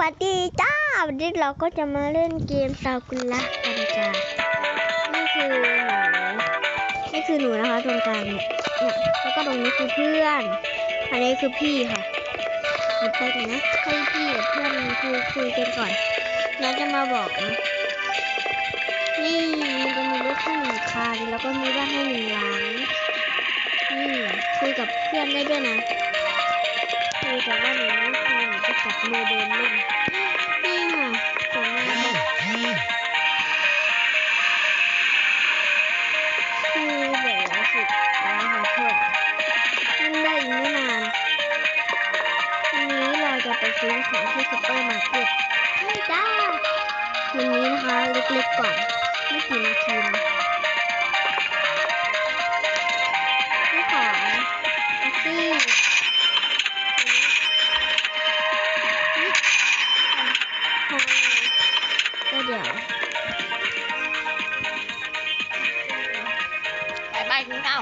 วัสดีจ้าวันนี้เราก็จะมาเล่นเกมซากุระกันจ้านี่คือหนูนี่คือหนูนะคะตรงกลางเนี่ยเนี่ยแล้วก็ตรงนี้คือเพื่อน อันนี้คือพี่ค่ะหยิบไปก่อนนะให้พี่กับเพื่อนคุยคุยกันก่อนแล้วจะมาบอกนะนี่มันจะมีรถให้หนึ่งคันแล้วก็มีบ้านให้หนึ่งหลังนี่คุยกับเพื่อนได้ด้วยนะคือแต่ว่าหนูไม่คือหนูจะ จับมือเดินเล่นนี่ค่ะส่งมาแบบคือแบบว่าสุดแล้วค่ะเพื่อนมันได้อีกไม่นานวันนี้เราจะไปซื้อของที่ซุปเปอร์มาร์เก็ตนี่จ้าวันนี้นะคะเล็กๆก่อนไม่กี่นาทีนะนี่ของแท็กซี่ ก็เดี๋ยวไปไปถึงเก้า